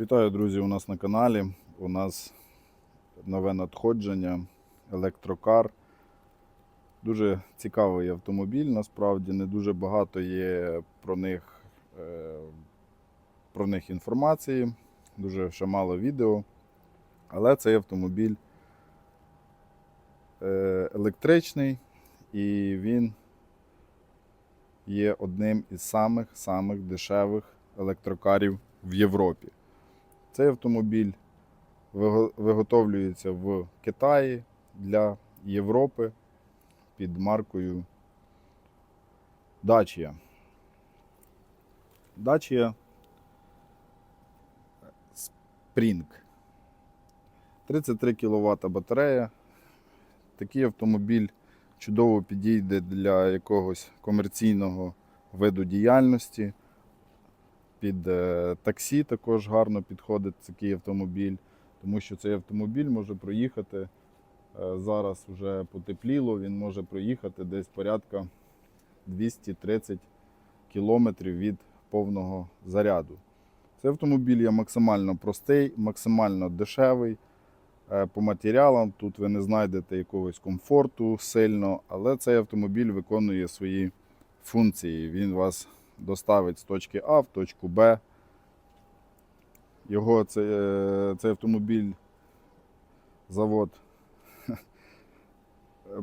Вітаю, друзі, у нас на каналі. У нас нове надходження, електрокар. Дуже цікавий автомобіль, насправді не дуже багато є про них, е, про них інформації, дуже ще мало відео. Але цей автомобіль е, електричний і він є одним із самих-самих дешевих електрокарів в Європі. Цей автомобіль виготовлюється в Китаї для Європи під маркою Dacia. Dacia Spring. 33 кВт батарея. Такий автомобіль чудово підійде для якогось комерційного виду діяльності. Під е, таксі також гарно підходить такий автомобіль, тому що цей автомобіль може проїхати е, зараз вже потепліло, він може проїхати десь порядка 230 кілометрів від повного заряду. Цей автомобіль є максимально простий, максимально дешевий. Е, По матеріалам тут ви не знайдете якогось комфорту сильно, але цей автомобіль виконує свої функції. Він вас доставить з точки А в точку Б. Його цей, е, цей автомобіль завод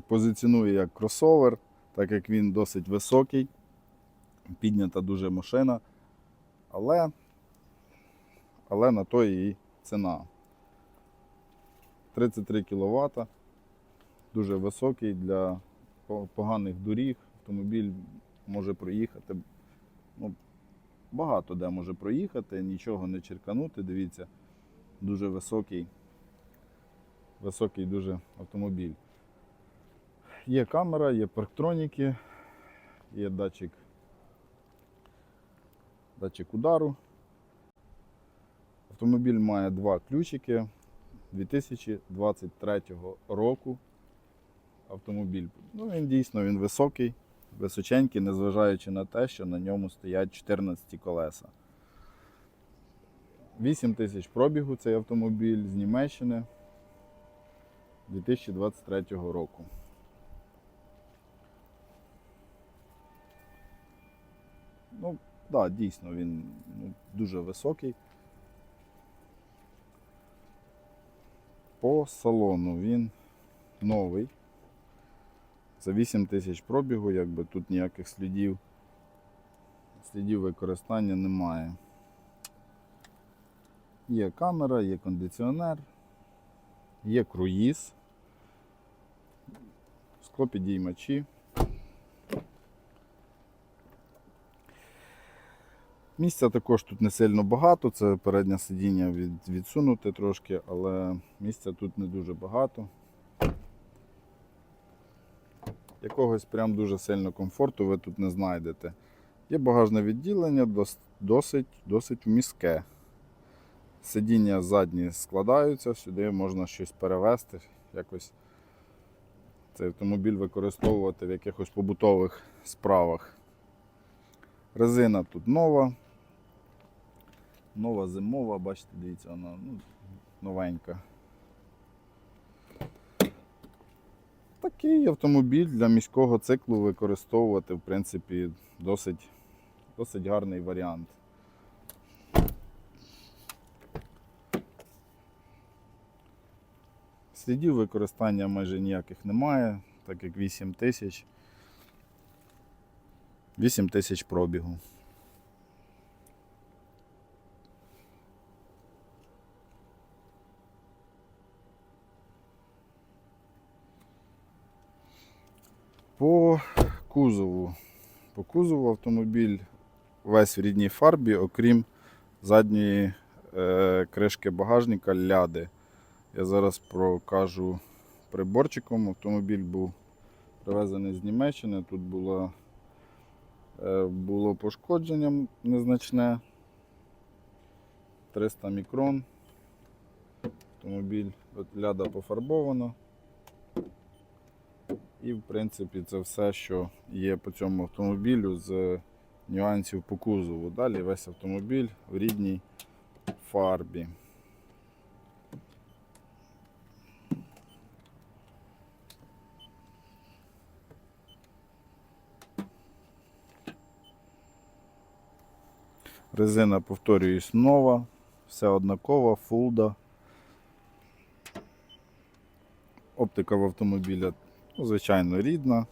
позиціонує як кросовер, так як він досить високий, піднята дуже машина. Але, але на то і ціна. 33 кВт, дуже високий для поганих доріг. Автомобіль може проїхати ну, багато де може проїхати, нічого не черканути. Дивіться, дуже високий, високий дуже автомобіль. Є камера, є парктроніки, є датчик, датчик удару. Автомобіль має два ключики 2023 року. Автомобіль. Ну, він дійсно він високий височенький, незважаючи на те, що на ньому стоять 14 колеса. 8 тисяч пробігу цей автомобіль з Німеччини 2023 року. Ну, так, да, дійсно, він ну, дуже високий. По салону він новий. За 8 тисяч пробігу, якби тут ніяких слідів, слідів використання немає. Є камера, є кондиціонер, є круїз, склопідіймачі. Місця також тут не сильно багато, це переднє сидіння від, відсунуте трошки, але місця тут не дуже багато якогось прям дуже сильно комфорту ви тут не знайдете. Є багажне відділення, досить, досить міське. Сидіння задні складаються, сюди можна щось перевезти, якось цей автомобіль використовувати в якихось побутових справах. Резина тут нова. Нова зимова, бачите, дивіться, вона ну, новенька. Такий автомобіль для міського циклу використовувати, в принципі, досить, досить гарний варіант. Слідів використання майже ніяких немає, так як 8 тисяч. 8 тисяч пробігу. По кузову. По кузову автомобіль весь в рідній фарбі, окрім задньої е, кришки багажника ляди. Я зараз покажу приборчиком. Автомобіль був привезений з Німеччини. Тут було, е, було пошкодження незначне. 300 мікрон. Автомобіль ляда пофарбована. І, в принципі, це все, що є по цьому автомобілю з нюансів по кузову. Далі весь автомобіль в рідній фарбі. Резина, повторююсь, нова, все однакова, фулда. Оптика в автомобіля, ну, звичайно, рідна.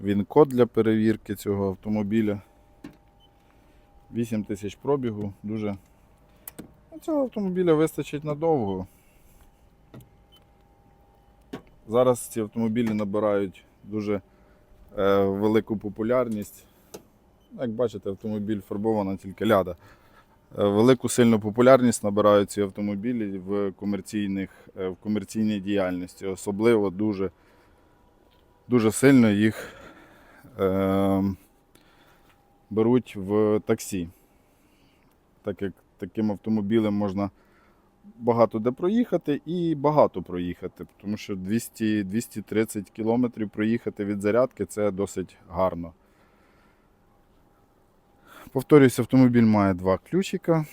Він код для перевірки цього автомобіля. 8 тисяч пробігу, дуже. Ну, Цього автомобіля вистачить надовго. Зараз ці автомобілі набирають дуже е, велику популярність. Як бачите, автомобіль фарбована тільки ляда. Е, Велику сильну популярність набирають ці автомобілі в, комерційних, е, в комерційній діяльності. Особливо дуже, дуже сильно їх е, беруть в таксі. Так як таким автомобілем можна багато де проїхати і багато проїхати, тому що 200, 230 кілометрів проїхати від зарядки це досить гарно. Повторюсь, автомобіль має два ключика.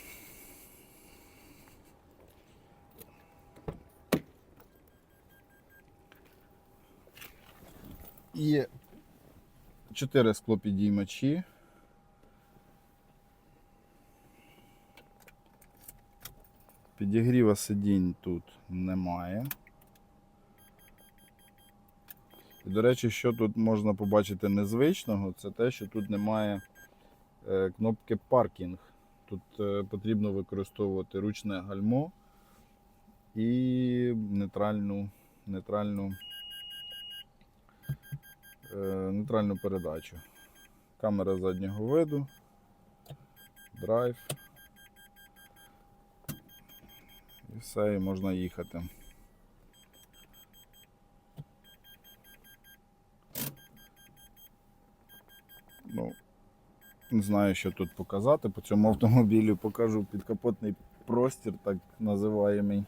І чотири склопідіймачі. Підігріва сидінь тут немає. І, до речі, що тут можна побачити незвичного, це те, що тут немає е, кнопки паркінг. Тут е, потрібно використовувати ручне гальмо і нейтральну, нейтральну, нейтральну передачу. Камера заднього виду, драйв. І все, і можна їхати. Ну, не знаю, що тут показати по цьому автомобілю. Покажу підкапотний простір, так називаємий.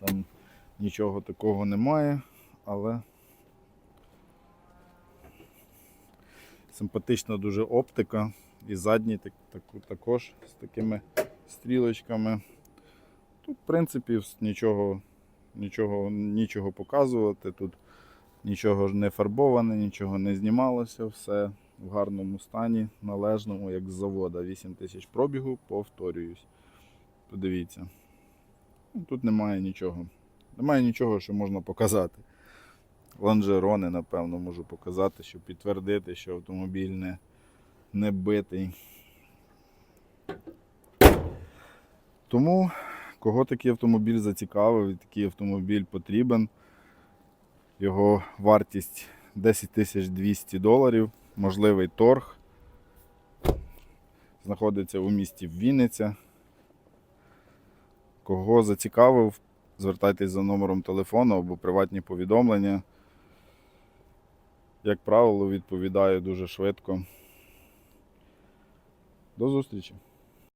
Там нічого такого немає, але симпатична дуже оптика. І задній так, так- також з такими стрілочками. Тут, в принципі, нічого, нічого, нічого показувати. Тут нічого не фарбоване, нічого не знімалося, все в гарному стані, належному, як з завода. 8 тисяч пробігу, повторююсь. Подивіться. Тут немає нічого. Немає нічого, що можна показати. Лонжерони, напевно, можу показати, щоб підтвердити, що автомобіль не, не битий. Тому, кого такий автомобіль зацікавив, і такий автомобіль потрібен, його вартість 10 200 доларів, можливий торг. Знаходиться у місті Вінниця. Кого зацікавив, звертайтесь за номером телефону або приватні повідомлення. Як правило, відповідаю дуже швидко. До зустрічі!